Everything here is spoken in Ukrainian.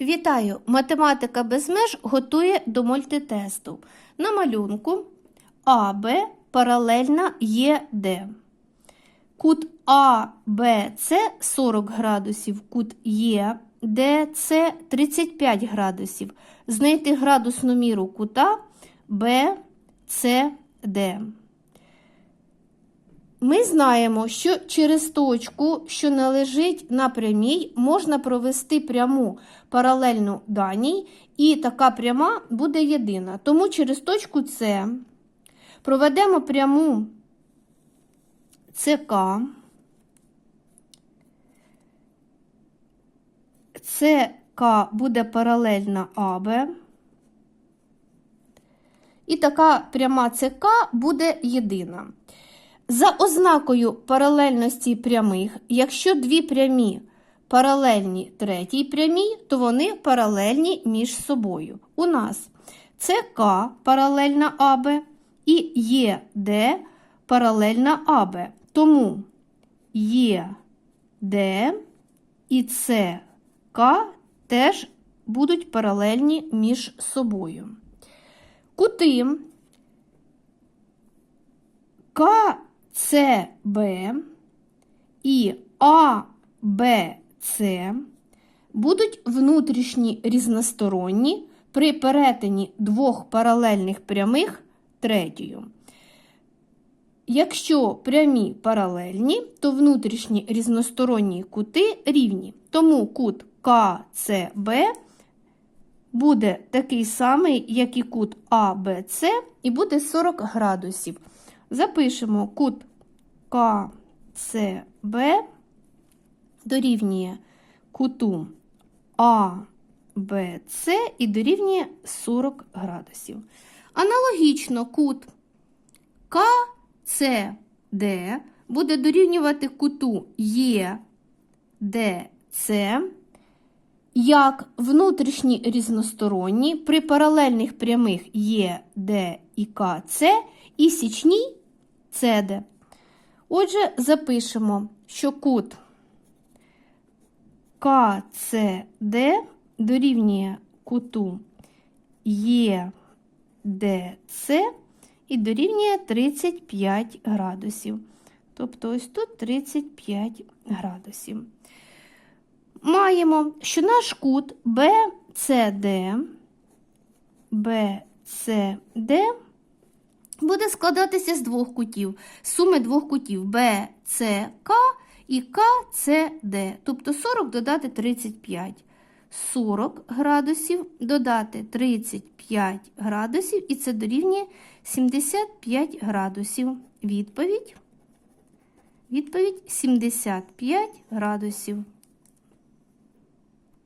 Вітаю! Математика без меж готує до мультитесту. На малюнку АБ паралельна ЄД. Кут АБЦ 40 градусів, кут ЄДЦ 35 градусів. Знайти градусну міру кута БЦД. Ми знаємо, що через точку, що належить на прямій, можна провести пряму паралельну даній, і така пряма буде єдина. Тому через точку С проведемо пряму ЦК. ЦК буде паралельна АБ. І така пряма ЦК буде єдина. За ознакою паралельності прямих, якщо дві прямі паралельні третій прямій, то вони паралельні між собою. У нас ЦК паралельна АБ і ЄД паралельна АБ. Тому ЄД і ЦК теж будуть паралельні між собою. Кути КЦБ і АБЦ будуть внутрішні різносторонні при перетині двох паралельних прямих третьою. Якщо прямі паралельні, то внутрішні різносторонні кути рівні. Тому кут КЦБ буде такий самий, як і кут АБЦ, і буде 40 градусів. Запишемо кут КЦБ дорівнює куту АБЦ і дорівнює 40 градусів. Аналогічно кут КЦД буде дорівнювати куту ЄДЦ як внутрішні різносторонні при паралельних прямих ЄД і КЦ і січній ЦД. Отже, запишемо, що кут КЦД дорівнює куту ЄДЦ і дорівнює 35 градусів. Тобто ось тут 35 градусів. Маємо, що наш кут BCD, BCD буде складатися з двох кутів, суми двох кутів BCK і KCD, тобто 40 додати 35. 40 градусів додати 35 градусів, і це дорівнює 75 градусів. Відповідь. Відповідь 75 градусів.